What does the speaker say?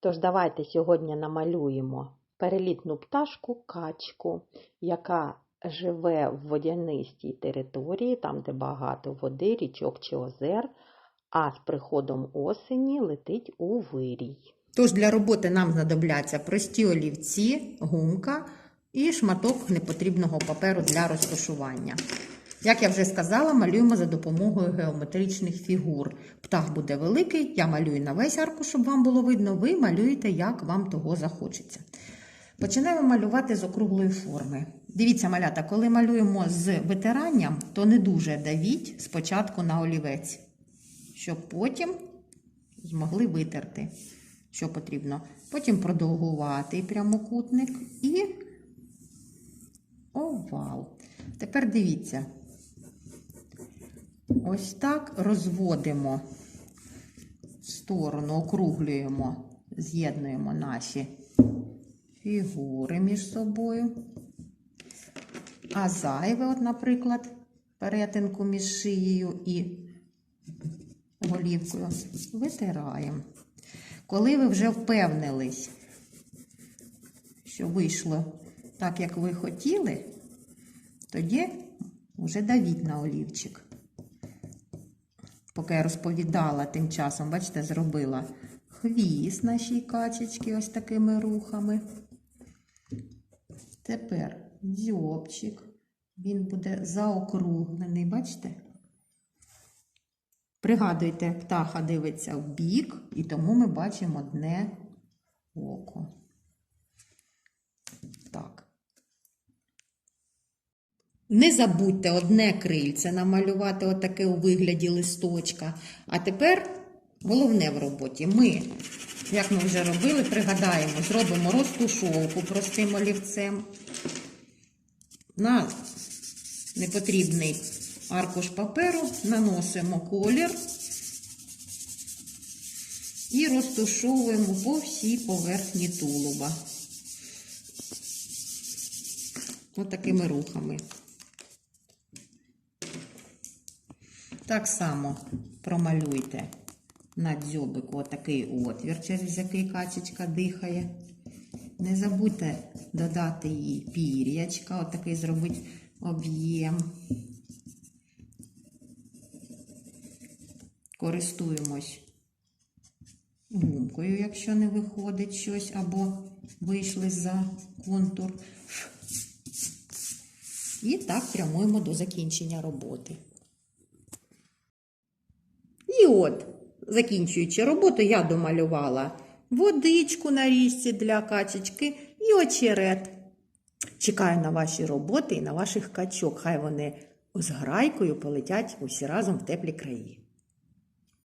Тож давайте сьогодні намалюємо перелітну пташку качку, яка живе в водянистій території, там, де багато води, річок чи озер, а з приходом осені летить у вирій. Тож для роботи нам знадобляться прості олівці, гумка і шматок непотрібного паперу для розташування. Як я вже сказала, малюємо за допомогою геометричних фігур. Птах буде великий, я малюю на весь аркуш, щоб вам було видно, ви малюєте, як вам того захочеться. Починаємо малювати з округлої форми. Дивіться, малята, коли малюємо з витиранням, то не дуже давіть спочатку на олівець, щоб потім змогли витерти що потрібно. Потім продовгувати прямокутник і овал. Тепер дивіться. Ось так розводимо в сторону, округлюємо, з'єднуємо наші фігури між собою. А зайве, от, наприклад, перетинку між шиєю і голівкою витираємо. Коли ви вже впевнились, що вийшло так, як ви хотіли, тоді вже давіть на олівчик. Поки я розповідала, тим часом, бачите, зробила хвіст нашій качечки ось такими рухами. Тепер дзьобчик, він буде заокруглений, бачите? Пригадуйте, птаха дивиться в бік, і тому ми бачимо одне око. Так. Не забудьте одне крильце намалювати отаке у вигляді листочка. А тепер головне в роботі. Ми, як ми вже робили, пригадаємо, зробимо розтушовку простим олівцем. На непотрібний аркуш паперу, наносимо колір і розтушовуємо по всій поверхні тулуба. Ось такими рухами. Так само промалюйте на дзьобику отакий отвір, через який качечка дихає. Не забудьте додати їй пір'ячка, отакий зробити об'єм. Користуємось гумкою, якщо не виходить щось, або вийшли за контур. І так прямуємо до закінчення роботи. От, закінчуючи роботу, я домалювала водичку на річці для качечки і очерет. Чекаю на ваші роботи і на ваших качок. Хай вони з грайкою полетять усі разом в теплі краї.